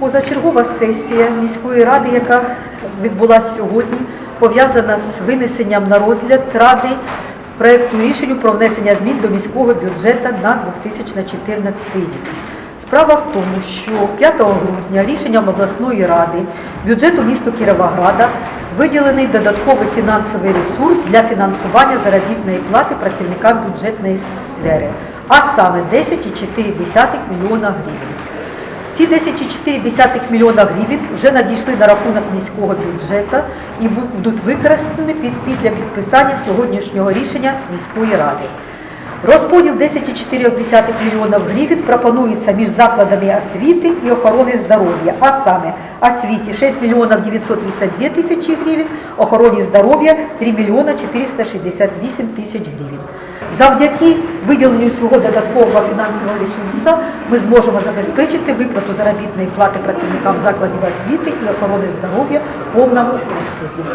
Позачергова сесія міської ради, яка відбулася сьогодні, пов'язана з винесенням на розгляд ради проєкту рішення про внесення змін до міського бюджету на 2014 рік. Справа в тому, що 5 грудня рішенням обласної ради бюджету міста Кіровограда виділений додатковий фінансовий ресурс для фінансування заробітної плати працівникам бюджетної сфери, а саме 10,4 мільйона гривень. Ці 10,4 мільйона гривень вже надійшли на рахунок міського бюджету і будуть використані під, після підписання сьогоднішнього рішення міської ради. Розподіл 10,4 мільйона гривень пропонується між закладами освіти і охорони здоров'я, а саме освіті 6 мільйонів 932 тисячі гривень, охороні здоров'я 3 мільйона 468 тисяч гривень. Завдяки виділенню цього додаткового фінансового ресурсу ми зможемо забезпечити виплату заробітної плати працівникам закладів освіти і охорони здоров'я в повному обсязі.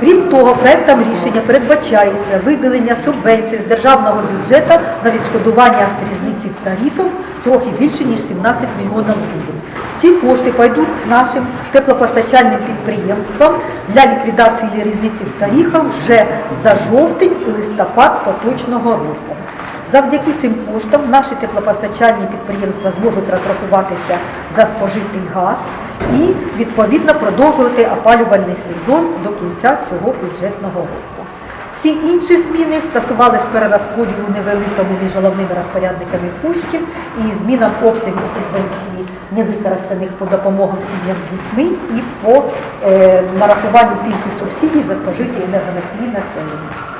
Крім того, проектом рішення передбачається виділення субвенцій з державного бюджету на відшкодування різниці в тарифах трохи більше ніж 17 мільйонів гривень. Ці кошти пойдуть нашим теплопостачальним підприємствам для ліквідації різниці в тарифах вже за жовтень і листопад поточного року. Завдяки цим коштам наші теплопостачальні підприємства зможуть розрахуватися за спожитий газ і відповідно продовжувати опалювальний сезон до кінця цього бюджетного року. Всі інші зміни стосувалися перерозподілу невеликому між головними розпорядниками коштів і змінам обсягів субвенції невикористаних по допомогам сім'ям з дітьми і по е, нарахуванню пільги субсидій за спожиті енергоносії населення.